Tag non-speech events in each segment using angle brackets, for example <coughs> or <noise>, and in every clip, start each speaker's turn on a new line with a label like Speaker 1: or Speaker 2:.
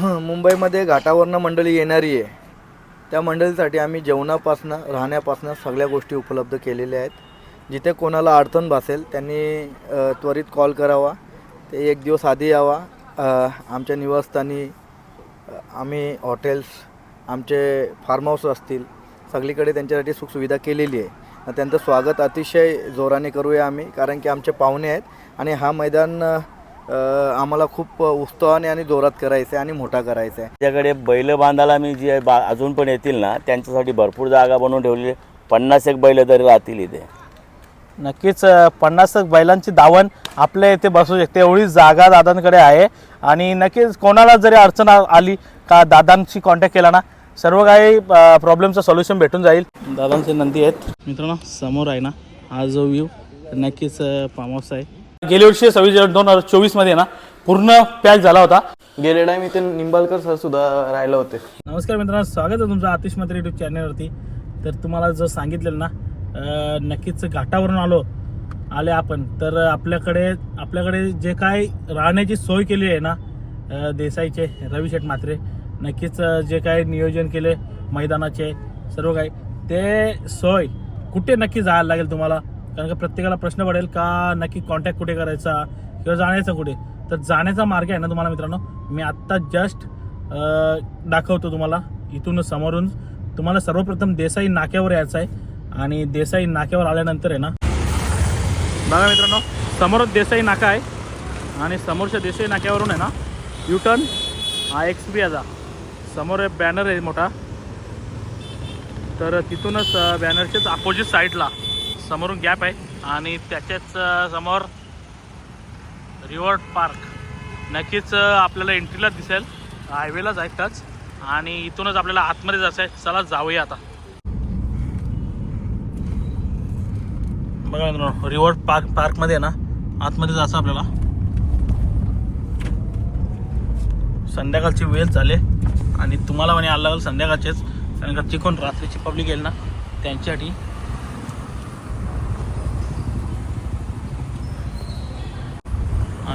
Speaker 1: मुंबईमध्ये घाटावरनं मंडळी येणारी आहे. त्या मंडळीसाठी आम्ही जेवणापासनं राहण्यापासनं सगळ्या गोष्टी उपलब्ध केलेल्या आहेत. जिथे कोणाला अडचण भासेल त्यांनी त्वरित कॉल करावा. ते एक दिवस आधी यावा. आमच्या निवासस्थानी आम्ही हॉटेल्स आमचे फार्म हाऊस असतील सगळीकडे त्यांच्यासाठी सुखसुविधा केलेली आहे. त्यांचं स्वागत अतिशय जोराने करूया आम्ही कारण की आमचे पाहुणे आहेत आणि हा मैदान आम्हाला खूप उत्साहाने आणि जोरात करायचं आहे आणि मोठा करायचा आहे
Speaker 2: त्याच्याकडे बैल बांधायला मी जे बा अजून पण येतील ना त्यांच्यासाठी भरपूर जागा बनवून ठेवलेली आहे. पन्नास एक बैल तरी राहतील इथे.
Speaker 3: नक्कीच पन्नास बैलांची दावण आपल्या इथे बसू शकते. एवढी जागा दादांकडे आहे. आणि नक्कीच कोणाला जरी अडचण आली का दादांशी कॉन्टॅक्ट केला ना सर्व काही प्रॉब्लेमचं सोल्युशन भेटून जाईल. दादांचे नंदी आहेत. मित्रांनो समोर आहे ना हा जो व्ह्यू नक्कीच फार्म हाऊस आहे. गेल्या वर्षी सव्वीस दोन हजार चोवीसमध्ये ना पूर्ण पॅक झाला होता.
Speaker 1: गेले टाईम इथे निंबाळकर सर सुद्धा राहिले होते.
Speaker 3: नमस्कार मित्रांनो स्वागत आहे तुमचं आतिश मात्र युट्यूब चॅनलवरती तर तुम्हाला जर सांगितलेलं ना अं, नक्कीच घाटावरून आलो आले आपण तर आपल्याकडे आपल्याकडे जे काय राहण्याची सोय केली आहे ना अं, देसाईचे रवी शेठ मात्रे नक्कीच अं, जे काय नियोजन केले मैदानाचे सर्व काही ते सोय कुठे नक्की जायला लागेल तुम्हाला? कारण का प्रत्येकाला प्रश्न पडेल का नक्की कॉन्टॅक्ट कुठे करायचा किंवा जाण्याचा कुठे? तर जाण्याचा मार्ग आहे ना तुम्हाला मित्रांनो? मी आत्ता जस्ट दाखवतो तुम्हाला. इथून समोरून तुम्हाला सर्वप्रथम देसाई नाक्यावर यायचं आहे. आणि देसाई नाक्यावर आल्यानंतर आहे ना बघा मित्रांनो समोरच देसाई नाका आहे. आणि समोरच्या देसाई नाक्यावरून आहे ना युटर्न हा एक्स बी याचा समोर बॅनर आहे मोठा. तर तिथूनच बॅनरच्याच अपोजिट साईडला समोरून गॅप आहे. आणि त्याच्याच समोर रिवॉर्ड पार्क. नक्कीच आपल्याला एंट्रीला दिसेल. हायवेलाच आहे टच आणि इथूनच आपल्याला आतमध्ये जायचं आहे चला जाऊया आता. बघा मित्रांनो रिवॉर्ड पार्क पार्कमध्ये आहे ना? आतमध्ये जायचं आपल्याला. संध्याकाळची वेळ झाले. आणि तुम्हाला म्हणे आला लागेल संध्याकाळचेच. कारण का चिकून रात्रीची पब्लिक येईल ना? त्यांच्यासाठी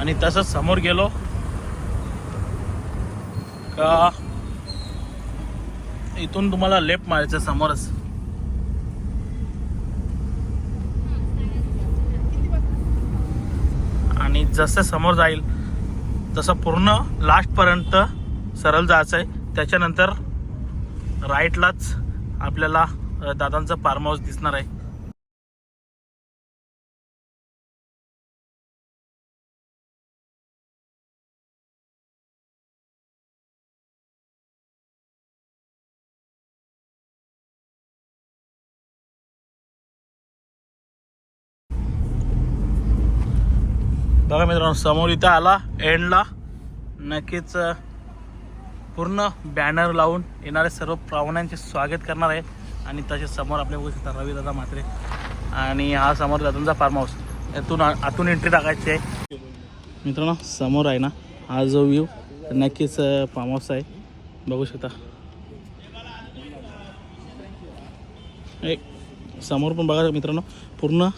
Speaker 3: आणि तसंच समोर गेलो. का? इथून तुम्हाला लेफ्ट मारायचं समोरच. आणि जसं समोर जाईल तसं पूर्ण लास्टपर्यंत सरळ जायचं आहे त्याच्यानंतर राईटलाच आपल्याला दादांचं फार्म हाऊस दिसणार आहे. बघा मित्रांनो समोर इथं आला एंडला नक्कीच पूर्ण बॅनर लावून येणारे सर्व पाहुण्यांचे स्वागत करणार आहे. आणि तसेच समोर आपल्या बघू शकता रवी दादा म्हात्रे. आणि हा समोर दादांचा फार्म हाऊस यातून आतून एंट्री टाकायची आहे. मित्रांनो समोर आहे ना हा जो व्ह्यू नक्कीच फार्म हाऊस आहे. बघू शकता. एक समोर पण बघा मित्रांनो पूर्ण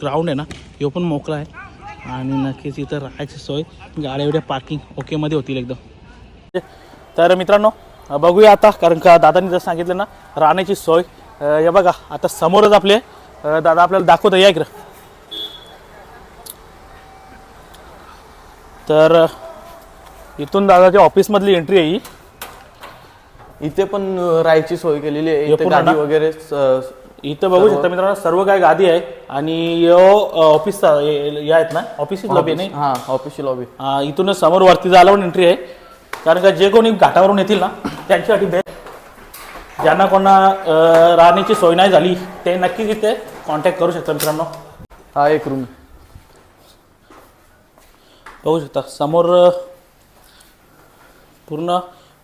Speaker 3: ग्राउंड आहे ना ह्यो पण मोकळा आहे. आणि नक्कीच इथं राहायची सोय. गाड्या एवढ्या पार्किंग ओकेमध्ये होतील एकदम. तर मित्रांनो बघूया आता कारण का दादांनी जसं सांगितलं ना राहण्याची सोय. हे बघा आता समोरच आपले दादा आपल्याला दाखवतो या इकडं. तर इथून दादाच्या ऑफिसमधली एंट्री आहे ही.
Speaker 1: इथे पण राहायची सोय केलेली आहे. इथे गाडी? वगैरे स-
Speaker 3: इथं बघू शकता मित्रांनो सर्व काय गादी आहे. आणि यो ऑफिसचा या आहेत ना? ऑफिसच लॉबी नाही?
Speaker 1: हा ऑफिसची लॉबी
Speaker 3: आ, इथूनच समोर वरती पण एंट्री आहे. कारण का जे कोणी घाटावरून येतील ना त्यांच्यासाठी बेस्ट ज्यांना कोणा राहण्याची सोय नाही झाली ते नक्कीच इथे कॉन्टॅक्ट करू शकता मित्रांनो.
Speaker 1: हा एक रूम
Speaker 3: बघू शकता समोर पूर्ण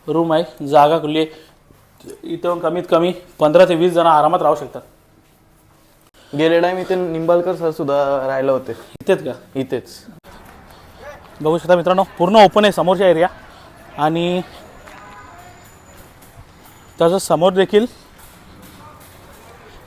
Speaker 3: रूम आहे जागा खुली आहे. इथं कमीत कमी पंधरा ते वीस जण आरामात राहू शकतात.
Speaker 1: गेले टाईम इथे निंबाळकर सर सुद्धा राहिले होते.
Speaker 3: इथेच का?
Speaker 1: इथेच.
Speaker 3: बघू शकता मित्रांनो पूर्ण ओपन आहे समोरच्या एरिया आणि तसं समोर देखील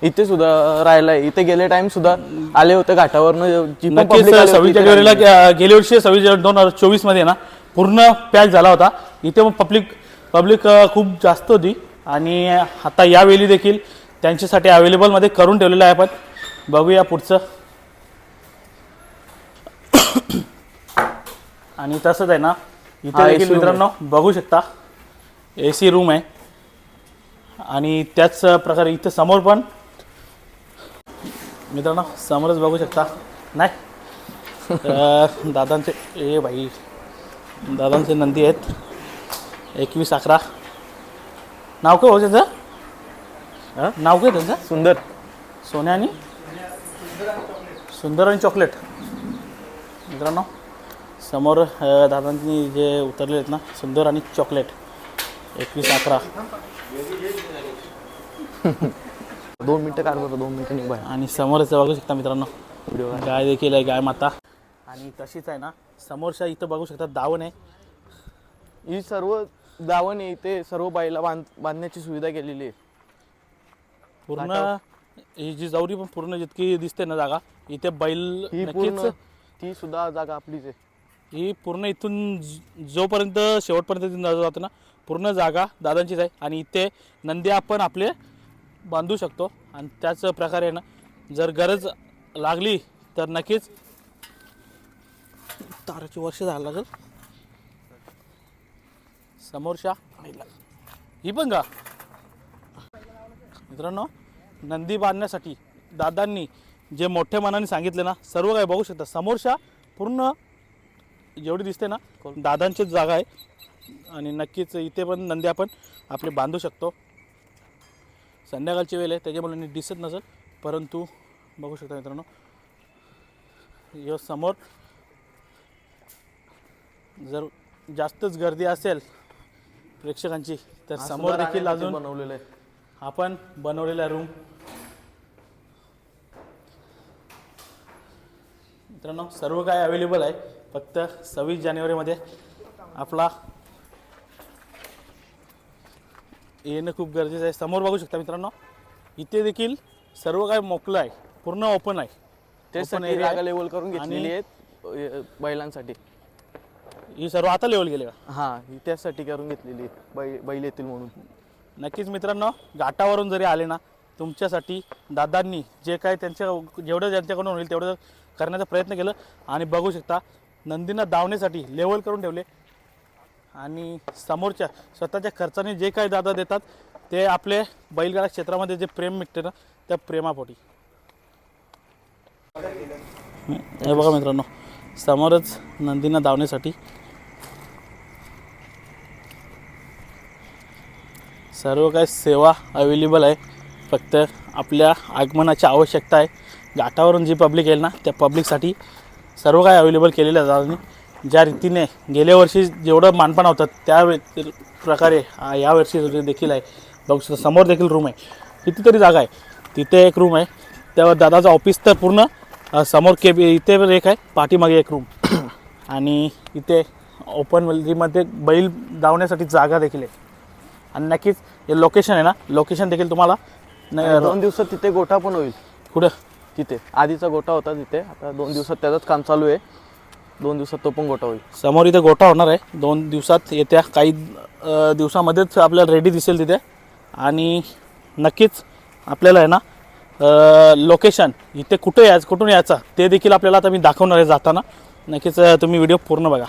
Speaker 1: इथे सुद्धा राहिलाय. इथे गेले टाइम सुद्धा आले होते घाटावरनं. जी पण
Speaker 3: नक्कीच
Speaker 1: public आली होती
Speaker 3: सव्वीस
Speaker 1: इथे
Speaker 3: जानेवारीला
Speaker 1: राहिली.
Speaker 3: गे- गेल्या वर्षी सव्वीस जानेवारी दोन हजार चोवीसमध्ये ना पूर्ण पॅक झाला होता. इथे मग पब्लिक पब्लिक खूप जास्त होती. आणि आता यावेळी देखील त्यांच्यासाठी अवेलेबलमध्ये करून ठेवलेलं आहे आपण बघूया पुढचं. <coughs> आणि तसंच आहे ना इथे देखील मित्रांनो बघू शकता. ए सी रूम आहे. आणि त्याच प्रकारे इथं समोर पण मित्रांनो समोरच बघू शकता. नाही. <laughs> दादांचे ए भाई दादांचे नंदी आहेत. एकवीस अकरा. नाव काय हो
Speaker 1: हा?
Speaker 3: त्याचं नाव काय त्यांचं?
Speaker 1: सुंदर.
Speaker 3: सोन्या आणि? सुंदर आणि चॉकलेट. मित्रांनो समोर दादांनी जे उतरले आहेत ना सुंदर आणि चॉकलेट. एकवीस अकरा.
Speaker 1: दोन मिनटं काढ बरं दोन मिनटं निघ
Speaker 3: आणि समोरच बघू शकता मित्रांनो. गाय देखील आहे गाय माता. आणि तशीच आहे ना समोरच्या इथं बघू शकता दावण आहे.
Speaker 4: ही सर्व दावण इथे सर्व बाईला बांध बांधण्याची सुविधा केलेली आहे.
Speaker 3: पूर्ण ही जी जावरी पण पूर्ण जितकी दिसते ना जागा इथे बैल
Speaker 4: ही
Speaker 3: नक्कीच
Speaker 4: पूर्ण ती सुद्धा जागा आपलीच आहे.
Speaker 3: ही पूर्ण इथून ज- जोपर्यंत शेवटपर्यंत जाते ना पूर्ण जागा दादांचीच आहे. आणि इथे नंदी आपण आपले बांधू शकतो. आणि त्याच प्रकारे ना जर गरज लागली तर नक्कीच ताराची वर्ष जायला लागेल समोरच्या ही पण का? मित्रांनो नंदी बांधण्यासाठी दादांनी जे मोठ्या मनाने सांगितले ना सर्व काही बघू शकता. समोरच्या पूर्ण जेवढी दिसते ना दादांचीच जागा आहे. आणि नक्कीच इथे पण नंदी आपण आपले बांधू शकतो. संध्याकाळची वेळ आहे त्याच्यामुळे नीट दिसत नसेल परंतु बघू शकता मित्रांनो. यो समोर जर जास्तच गर्दी असेल प्रेक्षकांची तर समोर देखील अजून
Speaker 4: बनवलेलं आहे.
Speaker 3: आपण बनवलेला रूम मित्रांनो सर्व काय अवेलेबल आहे. फक्त सव्वीस जानेवारीमध्ये आपला येणं खूप गरजेचं आहे. समोर बघू शकता मित्रांनो इथे देखील सर्व काय मोकळं आहे. पूर्ण ओपन आहे.
Speaker 4: जागा
Speaker 3: आहे.
Speaker 4: लेवल करून घेतलेली आहेत बैलांसाठी.
Speaker 3: ही सर्व आता लेवल गेले का?
Speaker 4: हा ही त्यासाठी करून घेतलेली आहे बै बैल येतील म्हणून.
Speaker 3: नक्कीच मित्रांनो घाटावरून जरी आले ना तुमच्यासाठी दादांनी जे काय त्यांच्या जेवढं ज्यांच्याकडून होईल तेवढं करण्याचा प्रयत्न केलं. आणि बघू शकता नंदींना धावण्यासाठी लेवल करून ठेवले. आणि समोरच्या स्वतःच्या खर्चाने जे काही दादा देतात ते आपले बैलगाडा क्षेत्रामध्ये जे प्रेम मिळते ना त्या प्रेमापोटी. हे बघा मित्रांनो समोरच नंदींना धावण्यासाठी सर्व काही सेवा अवेलेबल आहे. फक्त आपल्या आगमनाची आवश्यकता आहे. घाटावरून जी पब्लिक येईल ना त्या पब्लिकसाठी सर्व काही अवेलेबल केलेलं आहे. ज्या रीतीने गेल्या वर्षी जेवढं मानपान होतं त्या प्रकारे यावर्षी देखील आहे. बघू शकता समोर देखील रूम आहे. कितीतरी जागा आहे. तिथे एक रूम आहे. त्यावर दादाचं ऑफिस तर पूर्ण समोर केब इथे पण एक आहे. पाठीमागे एक रूम <clears throat> आणि इथे ओपनमध्ये बैल धावण्यासाठी जागा देखील आहे. आणि नक्कीच हे लोकेशन आहे ना लोकेशन देखील तुम्हाला
Speaker 4: दोन दिवसात तिथे गोठा पण होईल.
Speaker 3: कुठं?
Speaker 4: तिथे. आधीचा गोठा होता तिथे आता दोन दिवसात त्याचंच काम चालू आहे. दोन दिवसात तो पण गोठा होईल.
Speaker 3: समोर इथे गोठा होणार आहे. दोन दिवसात येत्या काही अ, दिवसामध्येच आपल्याला रेडी दिसेल तिथे. आणि नक्कीच आपल्याला आहे ना लोकेशन इथे कुठे यायचं कुठून यायचं ते देखील आपल्याला आता मी दाखवणार आहे जाताना. नक्कीच अ, तुम्ही व्हिडिओ पूर्ण बघा.